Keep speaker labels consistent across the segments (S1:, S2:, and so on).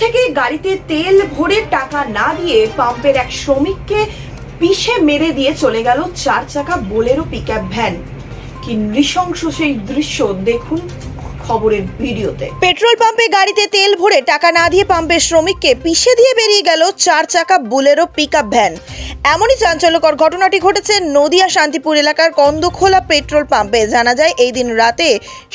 S1: থেকে গাড়িতে তেল ভরে টাকা না দিয়ে পাম্পের এক শ্রমিককে পিষে মেরে দিয়ে চলে গেল চার চাকা বোলেরো পিকআপ ভ্যান কি নৃশংস সেই দৃশ্য, দেখুন খবরের ভিডিওতে। পেট্রোল পাম্পে গাড়িতে তেল ভরে টাকা না দিয়ে পাম্পের শ্রমিককে পিষে দিয়ে বেরিয়ে গেল চার চাকা বুলেরো পিকআপ ভ্যান এমনই চাঞ্চল্যকর ঘটনাটি ঘটেছে নদিয়া শান্তিপুর এলাকার কন্দখোলা পেট্রোল পাম্পে। জানা যায়, এই দিন রাতে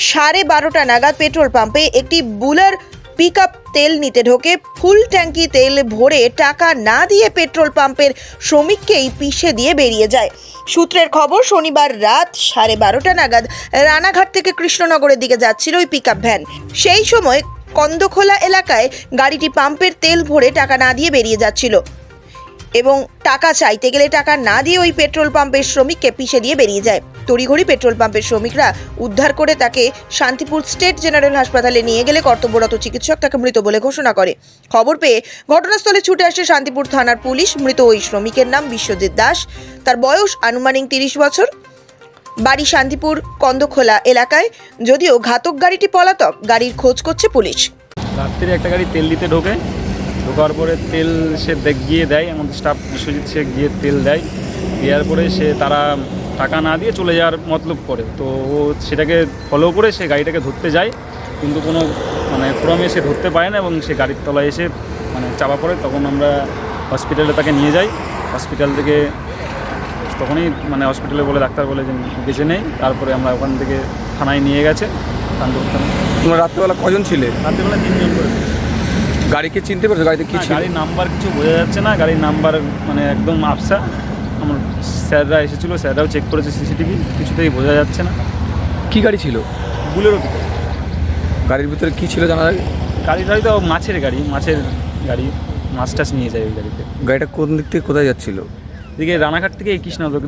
S1: সাড়ে বারোটা নাগাদ পেট্রোল পাম্পে একটি বুলার পিকআপ তেল নিতে ঢোকে, ফুল ট্যাঙ্কি তেল ভরে টাকা না দিয়ে পেট্রোল পাম্পের শ্রমিককেই পিষে দিয়ে বেরিয়ে যায়। সূত্রের খবর, শনিবার রাত সাড়ে বারোটা নাগাদ রানাঘাট থেকে কৃষ্ণনগরের দিকে যাচ্ছিল ওই পিক আপ ভ্যান সেই সময় কন্দখোলা এলাকায় গাড়িটি পাম্পের তেল ভরে টাকা না দিয়ে বেরিয়ে যাচ্ছিল। এবং টাকা চাইতে গেলে টাকা না দিয়ে ওই পেট্রোল পাম্পের শ্রমিককে পিষে দিয়ে বেরিয়ে যায়। তড়িঘড়ি পেট্রোল পাম্পের শ্রমিকরা উদ্ধার করে তাকে শান্তিপুর স্টেট জেনারেল হাসপাতালে নিয়ে গেলে কর্তব্যরত চিকিৎসক তাকে মৃত বলে ঘোষণা করে। খবর পেয়ে ঘটনাস্থলে ছুটে আসে শান্তিপুর থানার পুলিশ। মৃত ওই শ্রমিকের নাম বিশ্বজিৎ দাস। তার বয়স আনুমানিক তিরিশ বছর। বাড়ি শান্তিপুর কন্দখোলা এলাকায়। যদিও ঘাতক গাড়িটি পলাতক, গাড়ির খোঁজ করছে পুলিশ।
S2: রাত্রিরে একটা গাড়ি তেল দিতে ঢোকে। ঢোকার পরে তেল সে গিয়ে দেয় আমাদের স্টাফ বিশ্বজিৎ সে গিয়ে তেল দেয়। দেওয়ার পরে সে তারা টাকা না দিয়ে চলে যাওয়ার মতলব করে। তো ও সেটাকে ফলো করে সে গাড়িটাকে ধরতে যায়। কিন্তু কোনো মানে ক্রমে সে ধরতে পারে না এবং সে গাড়ির তলায় এসে মানে চাপা পড়ে। তখন আমরা হসপিটালে তাকে নিয়ে যাই। হসপিটাল থেকে তখনই মানে হসপিটালে বলে ডাক্তার বলে যে বেঁচে নেই। তারপরে আমরা ওখান থেকে থানায় নিয়ে গেছে।
S3: তোমরা রাত্রেবেলা কজন ছিলে?
S2: রাত্রিবেলা তিনজন করে।
S3: গাড়িকে চিনতে পারছ? গাড়িতে কি ছিল?
S2: গাড়ির নাম্বার কিছু বোঝা যাচ্ছে না। গাড়ির নাম্বার মানে একদম আফসা আমার স্যাররা এসেছিল স্যাররাও চেক করেছে সিসিটিভি কিছুতেই বোঝা যাচ্ছে না।
S3: কি গাড়ি ছিল?
S2: বুলেরও ভিতরে।
S3: গাড়ির ভিতরে কি ছিল জানা যায়?
S2: গাড়িটা হয়তো মাছের গাড়ি মাছের গাড়ি। মাছ টাছ নিয়ে যায় ওই গাড়িতে।
S3: গাড়িটা কোন দিক থেকে কোথায় যাচ্ছিল?
S2: এদিকে রানাঘাট থেকে এই কৃষ্ণনগর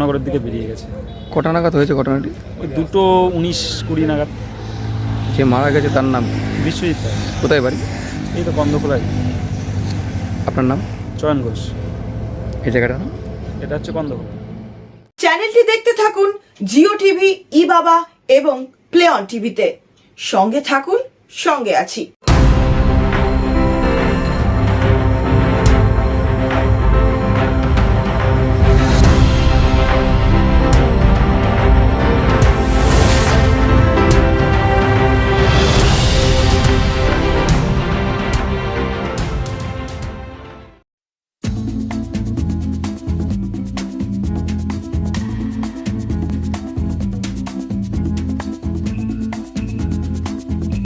S2: নগরের দিকে বেরিয়ে গেছে।
S3: কটা নাগাদ হয়েছে ঘটনাটি?
S2: ওই দুটো উনিশ কুড়ি নাগাদ।
S3: যে মারা গেছে তার নাম?
S2: বিশ্বজিৎ
S3: কোথায় বাড়ি?
S2: এই তো বন্ধখোলায়
S3: আপনার নাম?
S2: চয়ন ঘোষ।
S3: এই জায়গাটা
S2: এটা হচ্ছে বন্ধখোলা
S1: চ্যানেলটি দেখতে থাকুন জিও টিভি ই বাবা এবং প্লে অন টিভিতে। সঙ্গে থাকুন সঙ্গে আছি।